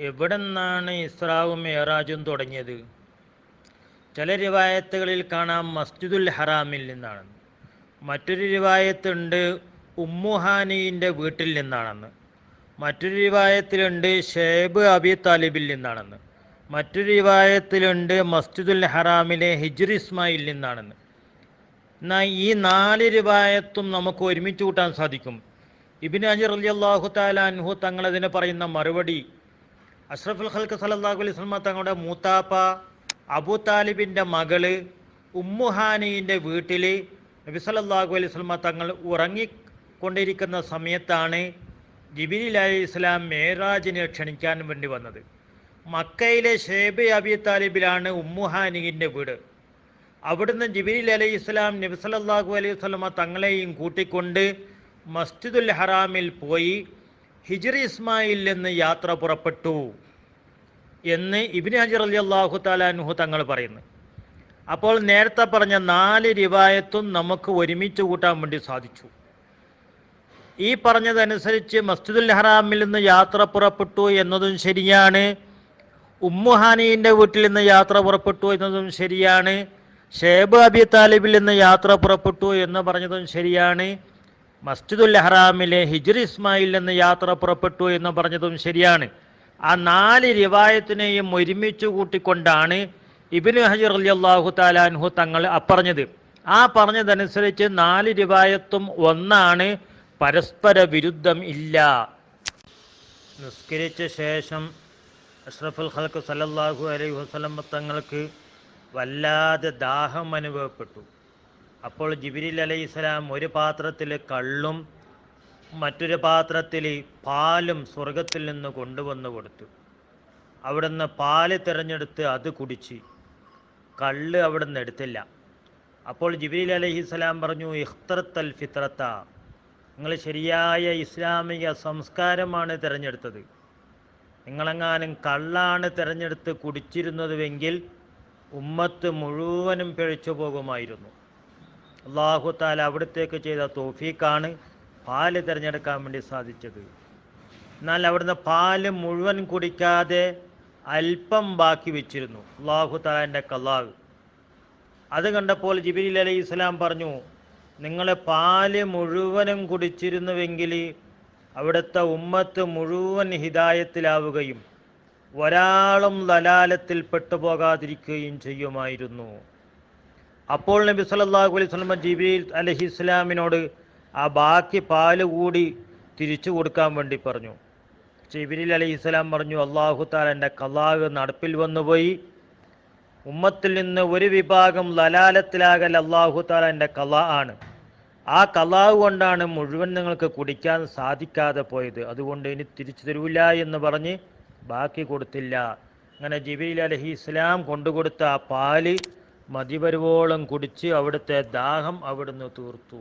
എവിടെ നിന്നാണ് ഇസ്രാവും മെഹറാജും തുടങ്ങിയത്? ചില രിവായത്തുകളിൽ കാണാം മസ്ജിദുൽ ഹറാമിൽ നിന്നാണെന്ന്. മറ്റൊരു രിവായത്തുണ്ട് ഉമ്മുഹാനിന്റെ വീട്ടിൽ നിന്നാണെന്ന്. മറ്റൊരു രിവായത്തിലുണ്ട് ഷേബ് അബി താലിബിൽ നിന്നാണെന്ന്. മറ്റൊരു രിവായത്തിലുണ്ട് മസ്ജിദുൽ ഹറാമിലെ ഹിജ്ർ ഇസ്മായിൽ നിന്നാണെന്ന്. എന്നാൽ ഈ നാല് റിവായത്തും നമുക്ക് ഒരുമിച്ച് കൂട്ടാൻ സാധിക്കും. ഇബിൻ അജർ അലി അള്ളാഹു താലാൻഹു തങ്ങളതിന് പറയുന്ന മറുപടി അഷ്റഫുൽ ഖൽക്ക് സലല്ലാഹു അലൈഹി സ്വലമ തങ്ങളുടെ മൂത്താപ്പ അബു താലിബിന്റെ മകൾ ഉമ്മുഹാനീന്റെ വീട്ടിൽ നബി സല്ലല്ലാഹു അലൈഹി സ്വലമ തങ്ങൾ ഉറങ്ങിക്കൊണ്ടിരിക്കുന്ന സമയത്താണ് ജിബിലി അലൈഹി ഇസ്ലാം മേറാജിനെ ക്ഷണിക്കാൻ വേണ്ടി വന്നത്. മക്കയിലെ ഷേബ് അബി താലിബിലാണ് ഉമ്മുഹാനിന്റെ വീട്. അവിടുന്ന് ജിബിലി അലൈഹി ഇസ്ലാം നബി സല്ലല്ലാഹു അലൈഹി സ്വലമ തങ്ങളെയും കൂട്ടിക്കൊണ്ട് മസ്ജിദുൽ ഹറാമിൽ പോയി ഹിജ്ർ ഇസ്മായിൽ നിന്ന് യാത്ര പുറപ്പെട്ടു എന്ന് ഇബിൻ ഹജർ അലി അള്ളാഹു താലാൻഹു തങ്ങൾ പറയുന്നു. അപ്പോൾ നേരത്തെ പറഞ്ഞ നാല് റിവായത്തും നമുക്ക് ഒരുമിച്ച് കൂട്ടാൻ വേണ്ടി സാധിച്ചു. ഈ പറഞ്ഞതനുസരിച്ച് മസ്ജിദുൽ ഹറാമിൽ നിന്ന് യാത്ര പുറപ്പെട്ടു എന്നതും ശരിയാണ്. ഉമ്മുഹാനീന്റെ വീട്ടിൽ നിന്ന് യാത്ര പുറപ്പെട്ടു എന്നതും ശരിയാണ്. ഷേബ് അബി താലിബിൽ നിന്ന് യാത്ര പുറപ്പെട്ടു എന്ന് പറഞ്ഞതും ശരിയാണ്. മസ്ജിദുൽ ഹറാമിലെ ഹിജ്ർ ഇസ്മായിൽ നിന്ന് യാത്ര പുറപ്പെട്ടു എന്ന് പറഞ്ഞതും ശരിയാണ്. ആ നാല് റിവായത്തിനെയും ഒരുമിച്ച് കൂട്ടിക്കൊണ്ടാണ് ഇബിനു ഹജർ അലി അള്ളാഹു താലാൻഹു തങ്ങൾ അപ്പറഞ്ഞത് ആ പറഞ്ഞതനുസരിച്ച് നാല് റിവായത്തും ഒന്നാണ് പരസ്പര വിരുദ്ധം ഇല്ല. നിസ്കരിച്ച ശേഷം അഷ്റഫുൽ ഖൽക്ക് സലല്ലാഹു അലൈഹി വസല്ലം തങ്ങൾക്ക് വല്ലാതെ ദാഹം അനുഭവപ്പെട്ടു. അപ്പോൾ ജിബിരിൽ അലൈഹി സ്വലാം ഒരു പാത്രത്തിൽ കള്ളും മറ്റൊരു പാത്രത്തിൽ പാലും സ്വർഗത്തിൽ നിന്ന് കൊണ്ടുവന്ന് കൊടുത്തു. അവിടുന്ന് പാൽ തിരഞ്ഞെടുത്ത് അത് കുടിച്ച്. കള്ള് അവിടുന്ന് എടുത്തില്ല. അപ്പോൾ ജിബിരിൽ അലൈഹി സ്വലാം പറഞ്ഞു ഇഖ്തർത്തൽ ഫിത്രത്ത. നിങ്ങൾ ശരിയായ ഇസ്ലാമിക സംസ്കാരമാണ് തിരഞ്ഞെടുത്തത്. നിങ്ങളെങ്ങാനും കള്ളാണ് തിരഞ്ഞെടുത്ത് കുടിച്ചിരുന്നതുവെങ്കിൽ ഉമ്മത്ത് മുഴുവനും പിഴച്ചു പോകുമായിരുന്നു അള്ളാഹു താല അവിടത്തേക്ക് ചെയ്ത തോഫീക്കാണ് പാൽ തിരഞ്ഞെടുക്കാൻ വേണ്ടി സാധിച്ചത്. എന്നാൽ അവിടുന്ന് പാൽ മുഴുവൻ കുടിക്കാതെ അല്പം ബാക്കി വെച്ചിരുന്നു. അള്ളാഹു താലാന്റെ കള്ളാഹ് അത് കണ്ടപ്പോൾ ജിബിലി അലൈഹി ഇസ്ലാം പറഞ്ഞു നിങ്ങൾ പാൽ മുഴുവനും കുടിച്ചിരുന്നുവെങ്കിൽ അവിടുത്തെ ഉമ്മത്ത് മുഴുവൻ ഹിതായത്തിലാവുകയും ഒരാളും ലലാലത്തിൽ പെട്ടുപോകാതിരിക്കുകയും ചെയ്യുമായിരുന്നു. അപ്പോൾ നബി സല്ലല്ലാഹു അലൈഹി വസല്ലം ജിബ്രീൽ അലഹി ഇസ്ലാമിനോട് ആ ബാക്കി പാൽ കൂടി തിരിച്ചു കൊടുക്കാൻ വേണ്ടി പറഞ്ഞു. ജിബ്രീൽ അലൈഹി ഇസ്ലാം പറഞ്ഞു അള്ളാഹു താലന്റെ കലാഹ് നടപ്പിൽ വന്നുപോയി ഉമ്മത്തിൽ നിന്ന് ഒരു വിഭാഗം ലലാലത്തിലാകൽ അള്ളാഹു താലന്റെ കലാ ആണ്. ആ കലാവ് കൊണ്ടാണ് മുഴുവൻ നിങ്ങൾക്ക് കുടിക്കാൻ സാധിക്കാതെ പോയത്. അതുകൊണ്ട് ഇനി തിരിച്ചു തരൂല എന്ന് പറഞ്ഞ് ബാക്കി കൊടുത്തില്ല. അങ്ങനെ ജിബിൽ അലഹി ഇസ്ലാം കൊണ്ടുകൊടുത്ത ആ പാൽ മതിവരുവോളം കുടിച്ച് അവിടുത്തെ ദാഹം അവിടുന്ന് തീർത്തു.